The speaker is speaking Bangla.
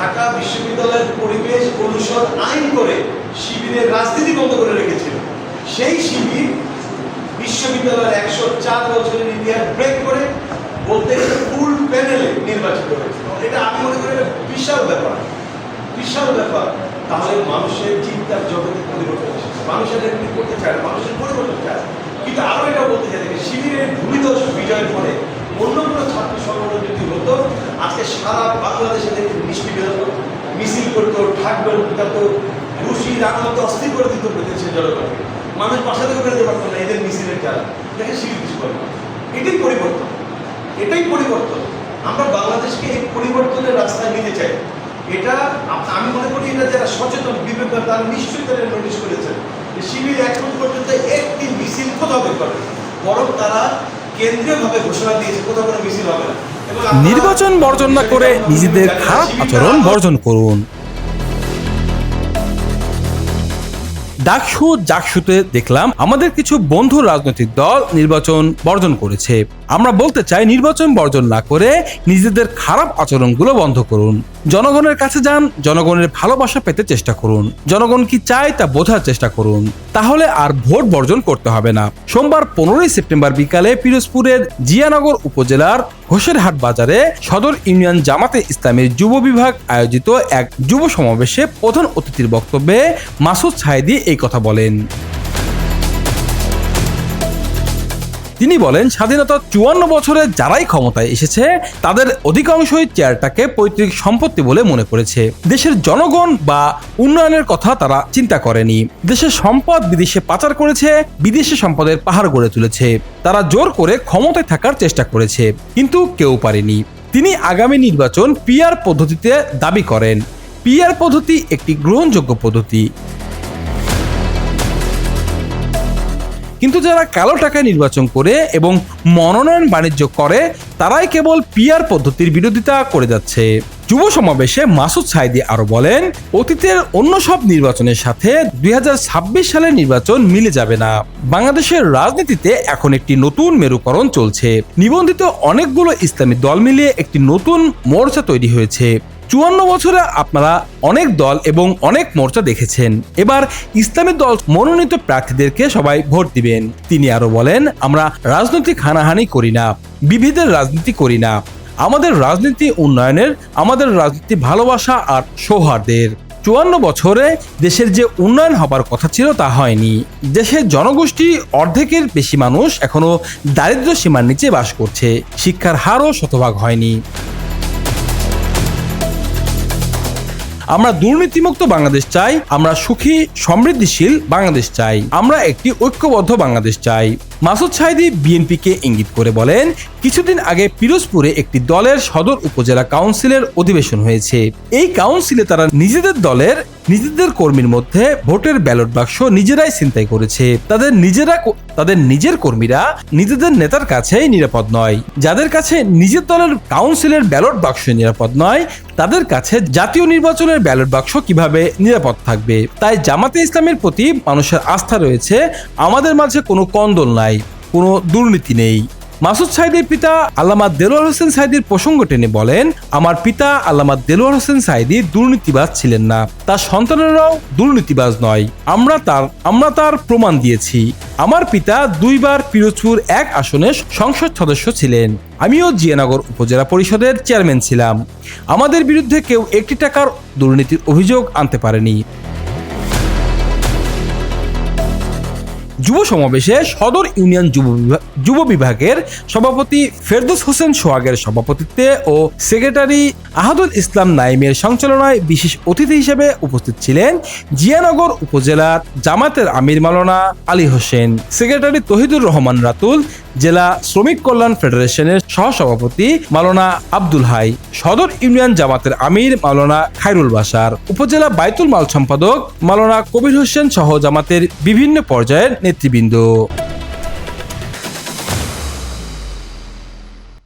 ঢাকা বিশ্ববিদ্যালয়ের পরিবেশ অনুষদ আইন করে শিবিরের রাজনীতি বন্ধ করে রেখেছিল। সেই শিবির বিশ্ববিদ্যালয়ের একশো চার বছরের ইতিহাস ব্রেক করে বলতে গেলে ফুল প্যানেলে নির্বাচিত হয়েছিল। এটা আমি মনে করি বিশাল ব্যাপার। বিশাল ব্যাপার। তাহলে মানুষের চিন্তার জগতে পরিবর্তন এসেছে। মানুষের এমনি করতে চায় না, মানুষের পরিবর্তন চায় কিন্তু আরও এটা বলতে চাই শিবিরের ভূমিদোষ বিজয়ের পরে অন্য কোনো ছাত্র সংগঠন যদি হতো আজকে সারা বাংলাদেশে দেখে মিষ্টি বেরোতো মিছিল করতো ঠাকবেল পিটাতো ঘুষি রাগানো অস্থির করে দিত দেশের জনগণকে মানুষ বাসা থেকে বেরোতে পারতো না, এদের মিছিলের যারা দেখে শিবির কিছু করে এটাই পরিবর্তন। এটাই পরিবর্তন। আমরা বাংলাদেশকে এই পরিবর্তনের রাস্তায় নিতে চাই। এটা আমি মনে করি এটা যারা সচেতন, বিবেকবান, তারা নিশ্চয়ই তারা নোটিশ করেছেন শিবির এখন পর্যন্ত একটি মিছিল কোথাও করে বরং তারা নির্বাচন বর্জন না করে নিজেদের খারাপ আচরণ বর্জন করুন। ডাকসু জাকসুতে দেখলাম আমাদের কিছু বন্ধু রাজনৈতিক দল নির্বাচন বর্জন করেছে। আমরা বলতে চাই নির্বাচন বর্জন না করে নিজেদের খারাপ আচরণগুলো বন্ধ করুন। জনগণের কাছে যান, জনগণের ভালোবাসা পেতে চেষ্টা করুন। জনগণ কি চায় তা বোঝার চেষ্টা করুন। তাহলে আর ভোট বর্জন করতে হবে না। সোমবার পনেরোই সেপ্টেম্বর বিকালে পিরোজপুরের জিয়ানগর উপজেলার হোসেরহাট বাজারে সদর ইউনিয়ন জামাতে ইসলামের যুব বিভাগ আয়োজিত এক যুব সমাবেশে প্রধান অতিথির বক্তব্যে মাসুদ সাহেদি এই কথা বলেন। তিনি বলেন স্বাধীনতার চুয়ান্ন বছরে যারাই ক্ষমতায় এসেছে, তাদের অধিকাংশই চেয়ারটাকে পৈতৃক সম্পত্তি বলে মনে করেছে। দেশের জনগণ বা উন্নয়নের কথা তারা চিন্তা করেনি। দেশের সম্পদ বিদেশে পাচার করেছে, বিদেশি সম্পদের পাহাড় গড়ে তুলেছে। তারা জোর করে ক্ষমতায় থাকার চেষ্টা করেছে, কিন্তু কেউ পারেনি। তিনি আগামী নির্বাচন পিআর পদ্ধতিতে দাবি করেন। পিআর পদ্ধতি একটি গ্রহণযোগ্য পদ্ধতি। কিন্তু যারা কালো টাকায় নির্বাচন করে এবং মনোনয়ন বাণিজ্য করে, তারাই কেবল পিআর পদ্ধতির বিরোধিতা করে যাচ্ছে। যুব সমাবেশে মাসুদ সাইদি আরও বলেন, অতীতের অন্য সব নির্বাচনের সাথে দুই হাজার ছাব্বিশ সালের নির্বাচন মিলে যাবে না। বাংলাদেশের রাজনীতিতে এখন একটি নতুন মেরুকরণ চলছে। নিবন্ধিত অনেকগুলো ইসলামী দল মিলিয়ে একটি নতুন মোর্চা তৈরি হয়েছে। চুয়ান্ন বছরে আপনারা অনেক দল এবং অনেক মোর্চা দেখেছেন। এবার ইসলামী দল মনোনীত প্রার্থীদেরকে সবাই ভোট দিবেন। তিনি আরও বলেন, আমরা রাজনৈতিক হানাহানি করি না, বিভেদের রাজনীতি করি না। আমাদের রাজনীতি উন্নয়নের, আমাদের রাজনীতি ভালোবাসা আর সৌহার্দের। চুয়ান্ন বছরে দেশের যে উন্নয়ন হবার কথা ছিল তা হয়নি। দেশের জনগোষ্ঠী অর্ধেকের বেশি মানুষ এখনও দারিদ্র্য সীমার নিচে বাস করছে। শিক্ষার হারও শতভাগ হয়নি। আমরা দুর্নীতিমুক্ত বাংলাদেশ চাই আমরা সুখী সমৃদ্ধিশীল বাংলাদেশ চাই আমরা একটি ঐক্যবদ্ধ বাংলাদেশ চাই। মাসুদ সাইদি বিএনপিকে ইঙ্গিত করে বলেন, কিছুদিন আগে পিরোজপুরে একটি দলের সদর উপজেলা কাউন্সিলের অধিবেশন হয়েছে। এই কাউন্সিলে তারা নিজেদের দলের, নিজেদের কর্মীর মধ্যে ভোটের ব্যালট বাক্স নিজেরাই ছিনতাই করেছে। তাদের নিজেরা তাদের নিজের কর্মীরা নিজেদের নেতার কাছেই নিরাপদ নয়। যাদের কাছে নিজের দলের কাউন্সিলের ব্যালট বাক্স নিরাপদ নয়, তাদের কাছে জাতীয় নির্বাচনের ব্যালট বাক্স কীভাবে নিরাপদ থাকবে? তাই জামাতে ইসলামের প্রতি মানুষের আস্থা রয়েছে। আমাদের মাঝে কোনো কন্দল নাই। কোনো দুর্নীতি নেই। মাসুদ সাইদের পিতা আল্লামা দেলোয়ার হোসেন সাইদির প্রসঙ্গ টেনে বলেন, আমার পিতা আল্লামা দেলোয়ার হোসেন সাইদি দুর্নীতিবাজ ছিলেন না। তার সন্তানেরাও দুর্নীতিবাজ নয়। আমরা তার আমরা তার প্রমাণ দিয়েছি। আমার পিতা দুইবার পিরোজপুর এক আসনে সংসদ সদস্য ছিলেন। আমিও জিয়ানগর উপজেলা পরিষদের চেয়ারম্যান ছিলাম। আমাদের বিরুদ্ধে কেউ একটি টাকার দুর্নীতির অভিযোগ আনতে পারেনি। যুব সমাবেশে সদর ইউনিয়ন যুব যুব বিভাগের সভাপতি ফেরদৌস হোসেন সোহাগের সভাপতিত্বে ও সেক্রেটারি আহাদুল ইসলাম নাইমের সঞ্চালনায় বিশেষ অতিথি হিসেবে উপস্থিত ছিলেন জিয়ানগর উপজেলার জামাতের আমির মাওলানা আলী হোসেন, সেক্রেটারি তহিদুর রহমান রাতুল, জেলা শ্রমিক কল্যাণ ফেডারেশনের সহসভাপতি মাওলানা আব্দুল হাই, সদর ইউনিয়ন জামাতের আমির মাওলানা খায়রুল বাসার উপজেলা বাইতুল মাল সম্পাদক মাওলানা কবির হোসেন সহ জামাতের বিভিন্ন পর্যায়ের নেতৃবৃন্দ